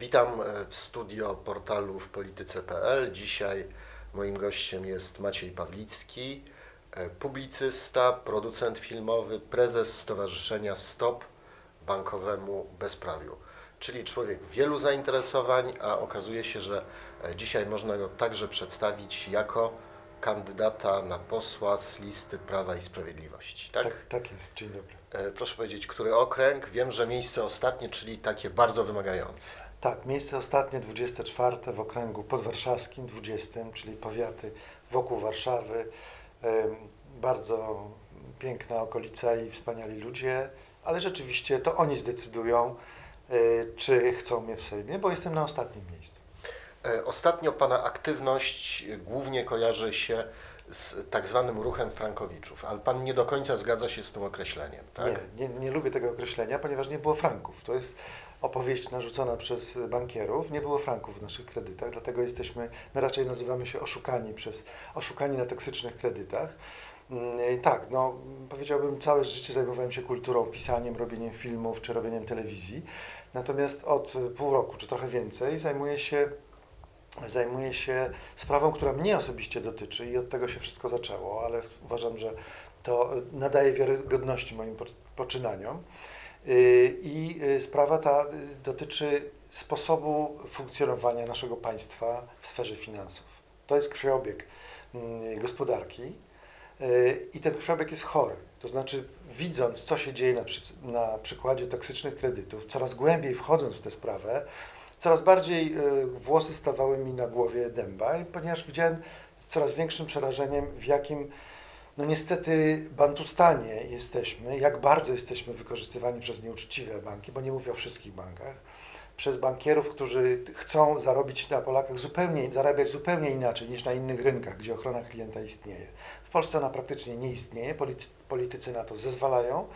Witam e, w studio portalu w polityce.pl. Dzisiaj moim gościem jest Maciej Pawlicki, e, publicysta, producent filmowy, prezes Stowarzyszenia Stop Bankowemu Bezprawiu. Czyli człowiek wielu zainteresowań, a okazuje się, że e, dzisiaj można go także przedstawić jako kandydata na posła z listy Prawa i Sprawiedliwości. Tak? Tak, tak jest. Dzień dobry. Proszę powiedzieć, który okręg? Wiem, że miejsce ostatnie, czyli takie bardzo wymagające. Tak, miejsce ostatnie 24 w okręgu podwarszawskim, 20, czyli powiaty wokół Warszawy. Bardzo piękna okolica i wspaniali ludzie, ale rzeczywiście to oni zdecydują, e, czy chcą mnie w Sejmie, bo jestem na ostatnim miejscu. E, Ostatnio Pana aktywność głównie kojarzy się z tak zwanym ruchem frankowiczów, ale Pan nie do końca zgadza się z tym określeniem, tak? Nie, nie, nie lubię tego określenia, ponieważ nie było franków. To jest opowieść narzucona przez bankierów. Nie było franków w naszych kredytach, dlatego jesteśmy, my raczej nazywamy się oszukani przez oszukani na toksycznych kredytach. Mm, Tak, no powiedziałbym, całe życie zajmowałem się kulturą, pisaniem, robieniem filmów czy robieniem telewizji. Natomiast od pół roku czy trochę więcej zajmuję się zajmuję się sprawą, która mnie osobiście dotyczy i od tego się wszystko zaczęło, ale uważam, że to nadaje wiarygodności moim po- poczynaniom. Yy, I yy, sprawa ta yy, dotyczy sposobu funkcjonowania naszego państwa w sferze finansów. To jest krwiobieg mm, gospodarki i ten krwiobieg jest chory. To znaczy, widząc, co się dzieje na, przy, na przykładzie toksycznych kredytów, coraz głębiej wchodząc w tę sprawę, coraz bardziej y, włosy stawały mi na głowie dęba, ponieważ widziałem z coraz większym przerażeniem, w jakim, no niestety, bantustanie jesteśmy, jak bardzo jesteśmy wykorzystywani przez nieuczciwe banki, bo nie mówię o wszystkich bankach, przez bankierów, którzy chcą zarobić na Polakach zupełnie, zarabiać zupełnie inaczej niż na innych rynkach, gdzie ochrona klienta istnieje. W Polsce ona praktycznie nie istnieje, polity, politycy na to zezwalają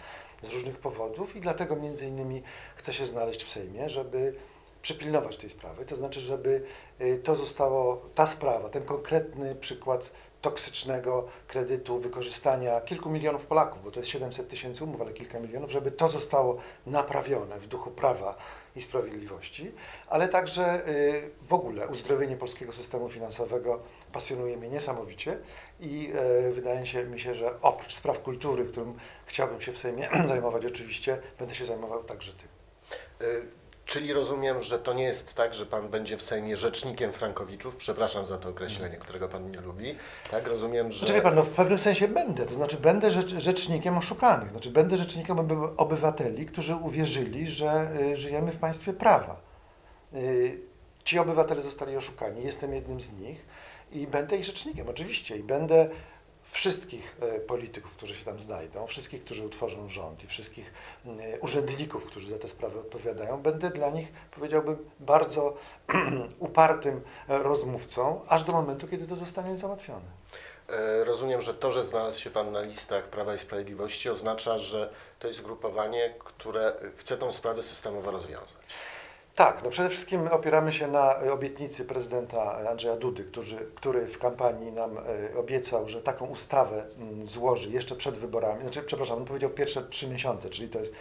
z różnych powodów i dlatego między innymi chcę się znaleźć w Sejmie, żeby przypilnować tej sprawy, to znaczy, żeby y, to zostało, ta sprawa, ten konkretny przykład toksycznego kredytu, wykorzystania kilku milionów Polaków, bo to jest 700 tysięcy umów, ale kilka milionów, żeby to zostało naprawione w duchu prawa i sprawiedliwości, ale także y, w ogóle uzdrowienie polskiego systemu finansowego pasjonuje mnie niesamowicie i y, wydaje się, mi się, że oprócz spraw kultury, którym chciałbym się w Sejmie zajmować oczywiście, będę się zajmował także tym. Czyli rozumiem, że to nie jest tak, że Pan będzie w Sejmie rzecznikiem frankowiczów, przepraszam za to określenie, którego Pan nie lubi, tak? Rozumiem, że... Znaczy, wie pan, no w pewnym sensie będę, to znaczy będę rzecz, rzecznikiem oszukanych, znaczy będę rzecznikiem oby- obywateli, którzy uwierzyli, że y, żyjemy w państwie prawa. Y, ci obywatele zostali oszukani, jestem jednym z nich i będę ich rzecznikiem, oczywiście, i będę wszystkich y, polityków, którzy się tam znajdą, wszystkich, którzy utworzą rząd i wszystkich y, urzędników, którzy za te sprawy odpowiadają, będę dla nich, powiedziałbym, bardzo upartym e, rozmówcą, aż do momentu, kiedy to zostanie załatwione. E, Rozumiem, że to, że znalazł się Pan na listach Prawa i Sprawiedliwości oznacza, że to jest ugrupowanie, które chce tą sprawę systemowo rozwiązać. Tak, no przede wszystkim opieramy się na e, obietnicy prezydenta Andrzeja Dudy, który, który w kampanii nam e, obiecał, że taką ustawę mm, złoży jeszcze przed wyborami. Znaczy, przepraszam, on powiedział pierwsze trzy miesiące, czyli to jest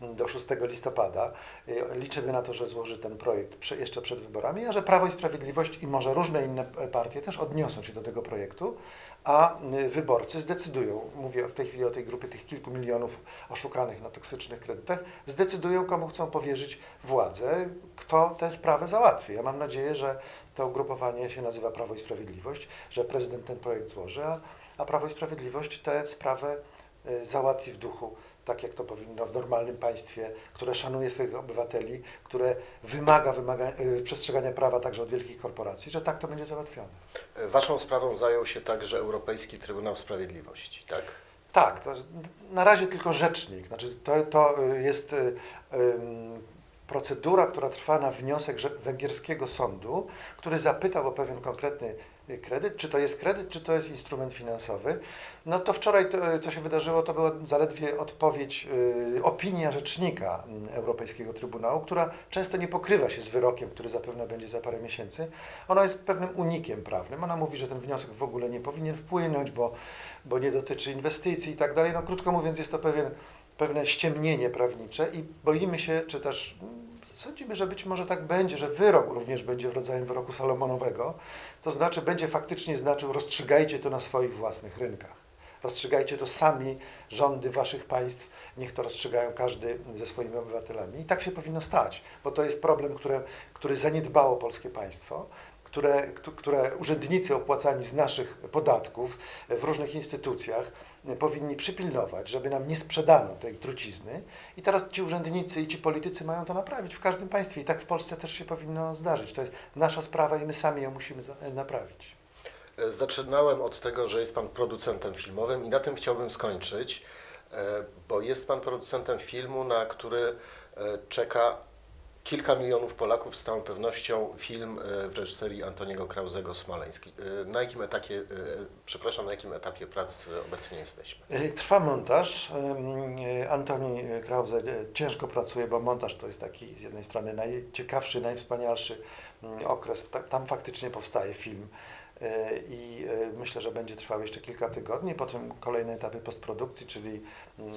do 6 listopada. E, Liczymy na to, że złoży ten projekt jeszcze przed wyborami, a że Prawo i Sprawiedliwość i może różne inne e, partie też odniosą się do tego projektu, a y, wyborcy zdecydują, mówię w tej chwili o tej grupie tych kilku milionów oszukanych na toksycznych kredytach, zdecydują, komu chcą powierzyć władzę, kto tę sprawę załatwi. Ja mam nadzieję, że to ugrupowanie się nazywa Prawo i Sprawiedliwość, że prezydent ten projekt złoży, a, a Prawo i Sprawiedliwość tę sprawę y, załatwi w duchu tak jak to powinno w normalnym państwie, które szanuje swoich obywateli, które wymaga, wymaga y, przestrzegania prawa także od wielkich korporacji, że tak to będzie załatwione. E, Waszą sprawą zajął się także Europejski Trybunał Sprawiedliwości, tak? Tak, na razie tylko rzecznik. Znaczy to, to y, jest procedura, która trwa na wniosek węgierskiego sądu, który zapytał o pewien konkretny kredyt, czy to jest kredyt, czy to jest instrument finansowy. No to wczoraj, to, y, co się wydarzyło, to była zaledwie odpowiedź, y, opinia rzecznika mm, Europejskiego Trybunału, która często nie pokrywa się z wyrokiem, który zapewne będzie za parę miesięcy. Ona jest pewnym unikiem prawnym. Ona mówi, że ten wniosek w ogóle nie powinien wpłynąć, bo, bo nie dotyczy inwestycji i tak dalej. No krótko mówiąc, jest to pewien, pewne ściemnienie prawnicze i boimy się, czy też mm, Sądzimy, że być może tak będzie, że wyrok również będzie w rodzaju wyroku Salomonowego, to znaczy będzie faktycznie znaczył rozstrzygajcie to na swoich własnych rynkach. Rozstrzygajcie to sami, rządy waszych państw, niech to rozstrzygają każdy ze swoimi obywatelami. I tak się powinno stać, bo to jest problem, które, który zaniedbało polskie państwo, które, któ- które urzędnicy opłacani z naszych podatków w różnych instytucjach powinni przypilnować, żeby nam nie sprzedano tej trucizny. I teraz ci urzędnicy i ci politycy mają to naprawić w każdym państwie. I tak w Polsce też się powinno zdarzyć. To jest nasza sprawa i my sami ją musimy naprawić. Zaczynałem od tego, że jest Pan producentem filmowym i na tym chciałbym skończyć, e, bo jest Pan producentem filmu, na który e, czeka kilka milionów Polaków z całą pewnością film e, w reżyserii Antoniego Krauzego Smoleński. E, Na jakim etapie, e, przepraszam, na jakim etapie prac obecnie jesteśmy? Trwa montaż. Antoni Krause ciężko pracuje, bo montaż to jest taki z jednej strony najciekawszy, najwspanialszy mm, okres. Ta- Tam faktycznie powstaje film. I myślę, że będzie trwał jeszcze kilka tygodni. Potem kolejne etapy postprodukcji, czyli mm,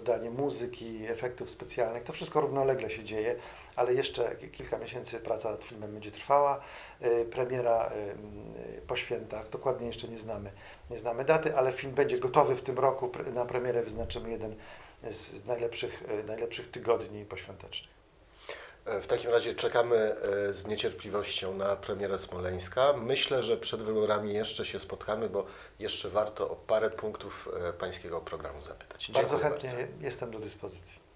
dodanie muzyki, efektów specjalnych. To wszystko równolegle się dzieje, ale jeszcze ki- kilka miesięcy praca nad filmem będzie trwała. E, Premiera e, po świętach, dokładnie jeszcze nie znamy, nie znamy daty, ale film będzie gotowy w tym roku. Na premierę wyznaczymy jeden z najlepszych, e, najlepszych tygodni poświątecznych. E, W takim razie czekamy e, z niecierpliwością na premierę Smoleńska. Myślę, że przed wyborami jeszcze się spotkamy, bo jeszcze warto o parę punktów e, Pańskiego programu zapytać. Bardzo Dziękuję chętnie jestem do dyspozycji.